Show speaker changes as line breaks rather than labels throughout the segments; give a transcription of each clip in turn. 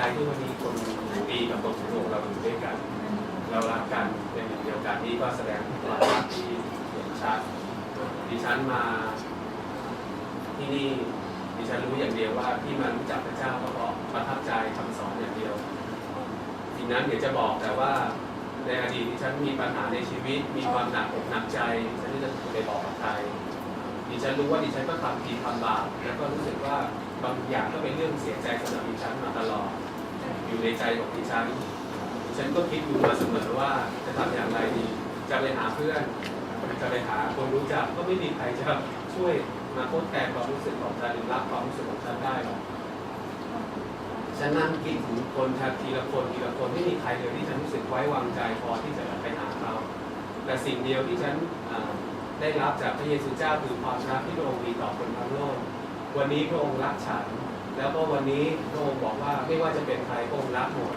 ใจที่วันนี้คนดีกับคนของเราอยู่ด้วยกัน เรารักกันเป็นหนึ่งเดียวกันนี่ก็แสดงความรักที่เห็นชัดดิฉันมาที่นี่ดิฉันรู้อย่างเดียวว่าที่มารู้จักพระเจ้าก็เพราะประทับใจคำสอนอย่างเดียวทีนั้นเดี๋ยวจะบอกแต่ว่าในอดีตดิฉันมีปัญหาในชีวิต มีความหนักอกหนักใจฉันที่จะไปบอกกับใครดิฉันรู้ว่าดิฉันก็ทำผิดทำบาปแล้วก็รู้สึกว่าบางอย่างก็เป็นเรื่องเสียใจสำหรับดิฉันมาตลอด อยู่ในใจของดิฉันฉันก็คิดอยู่มาเสมอว่าจะทำอย่างไรดี จะไปหาเพื่อน จะไปหาคนรู้จักก็ไม่มีใครจะช่วยมาทดแทนความรู้สึกของฉันหรือรับความรู้สึกของฉันได้หรอกฉันนั่งคิดถึงคนทีละคนทีละคนไม่มีใครเลยที่ฉันรู้สึกไว้วางใจพอที่จะไปหาเขาแต่สิ่งเดียวที่ฉันได้รับจากพระเยซูเจ้าคือความรักที่พระองค์มีต่อคนทั้งโลก วันนี้พระองค์รักฉัน แล้วก็วันนี้พระองค์บอกว่าไม่ว่าจะเป็นใครพระองค์รักหมด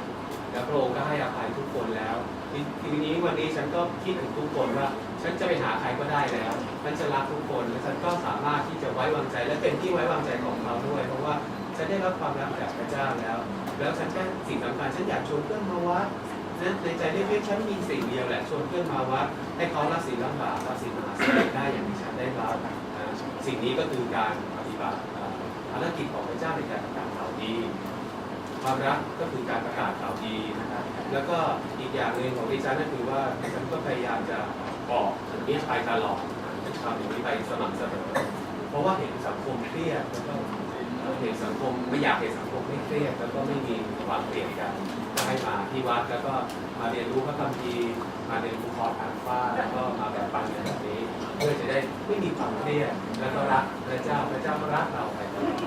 แล้วพระองค์ก็ให้อภัยทุกคนแล้วททีนี้วันนี้ฉันก็คิดถึงทุกคนว่า ฉันจะไปหาใครก็ได้แล้วฉันจะรักทุกคนและฉันก็สามารถที่จะไว้วางใจ และเป็นที่ไว้วางใจของเขาด้วย เพราะว่าฉันได้รับความรักจากพระเจ้าแล้ว แล้วฉันก็สิ่งสำคัญฉันอยากชวนเพื่อนมาวัดนะในใจลึกๆฉันมีสิ่งเดียวแหละชวนเพื่อนมาวัดให้เขารับศีลรับบาปรับศีลมหาสนิได้อย่างที่ฉันได้รับสิ่งนี้ก็คือการปฏิบัติ ภารกิจของพระเจ้าในการประกาศข่าวดี ความรักก็คือการประกาศข่าวดีนะครับแล้วก็อีกอย่างหนึ่งของดิฉันก็คือว่าดิฉันก็พยายามจะบอกอันนี้ไปตลอดจะทำอย่างนี้ไปสม่ำเสมอเพราะว่าเห็นสังคมเครียดแล้วก็เห็นสังคมไม่อยากเห็นสังคมไม่เครียดแล้วก็ไม่มีความเปลี่ยนกันก็ให้มาที่วัดแล้วก็มาเรียนรู้พระคัมภีร์มาเรียนรู้ขอทางฟ้าแล้วก็มาแบ่งปันกันแบบนี้ เพื่อจะได้ไม่มีความเครียดแล้วก็รักพระเจ้าพระเจ้าก็รักเราไปตลอด